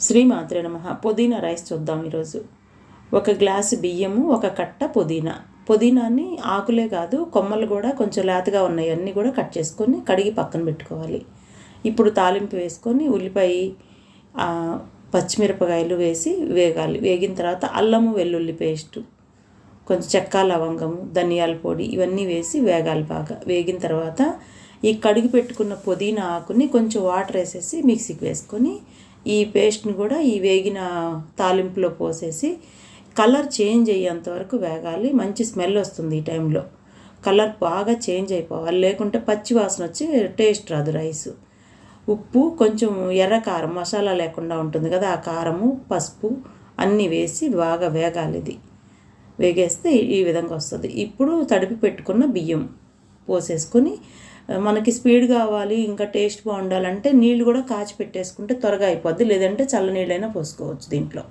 శ్రీమాత్ర నమ. పుదీనా రైస్ చూద్దాం ఈరోజు. ఒక గ్లాసు బియ్యము ఒక కట్ట పుదీనా. పుదీనాని ఆకులే కాదు కొమ్మలు కూడా కొంచెం లేతగా ఉన్నాయి. అన్నీ కూడా కట్ చేసుకొని కడిగి పక్కన పెట్టుకోవాలి. ఇప్పుడు తాలింపు వేసుకొని ఉల్లిపాయ పచ్చిమిరపకాయలు వేసి వేగాలి. వేగిన తర్వాత అల్లము వెల్లుల్లి పేస్టు కొంచెం చెక్క లవంగము ధనియాల పొడి ఇవన్నీ వేసి వేగాలి బాగా. వేగిన తర్వాత ఈ కడిగి పెట్టుకున్న పుదీనా ఆకుని కొంచెం వాటర్ వేసేసి మిక్సీకి వేసుకొని ఈ పేస్ట్ని కూడా ఈ వేగిన తాలింపులో పోసేసి కలర్ చేంజ్ అయ్యేంత వరకు వేగాలి. మంచి స్మెల్ వస్తుంది ఈ టైంలో. కలర్ బాగా చేంజ్ అయిపోవాలి. లేకుంటే పచ్చి వాసన వచ్చి టేస్ట్ రాదు రైస్. ఉప్పు కొంచెం ఎర్ర కారం మసాలా లేకుండా ఉంటుంది కదా ఆ కారము పసుపు అన్నీ వేసి బాగా వేగాలి ఇది. వేగేస్తే ఈ విధంగా వస్తుంది. ఇప్పుడు తడిపి పెట్టుకున్న బియ్యం పోసేసుకొని మనకి స్పీడ్ కావాలి ఇంకా టేస్ట్ బాగుండాలంటే నీళ్ళు కూడా కాచి పెట్టేసుకుంటే త్వరగా అయిపోద్ది. లేదంటే చల్ల నీళ్ళైనా పోసుకోవచ్చు దీంట్లో.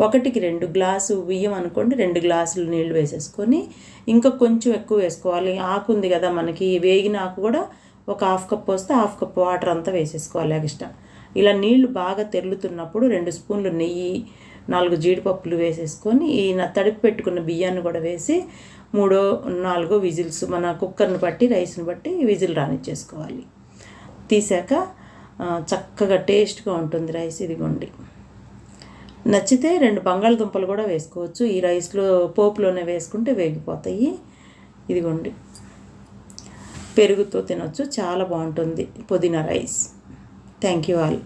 ఒకటికి రెండు గ్లాసు బియ్యం అనుకోండి రెండు గ్లాసులు నీళ్ళు వేసేసుకొని ఇంకా కొంచెం ఎక్కువ వేసుకోవాలి. ఆకు ఉంది కదా మనకి వేగిన ఆకు కూడా ఒక హాఫ్ కప్ పోస్తే హాఫ్ కప్ వాటర్ అంతా వేసేసుకోవాలి. ఎక్స్ట్రా ఇలా నీళ్ళు బాగా తెరులుతున్నప్పుడు రెండు స్పూన్లు నెయ్యి నాలుగు జీడిపప్పులు వేసేసుకొని ఈ న- తడిపి పెట్టుకున్న బియ్యాన్ని కూడా వేసి మూడో నాలుగో విజిల్స్ మన కుక్కర్ని బట్టి రైస్ని బట్టి విజిల్ రానిచ్చేసుకోవాలి. తీసాక చక్కగా టేస్ట్గా ఉంటుంది రైస్ ఇదిగోండి. నచ్చితే రెండు బంగాళదుంపలు కూడా వేసుకోవచ్చు. ఈ రైస్లో పోపులోనే వేసుకుంటే వేగిపోతాయి. ఇదిగోండి. పెరుగుతో తినొచ్చు. చాలా బాగుంటుంది పుదీనా రైస్. Thank you all.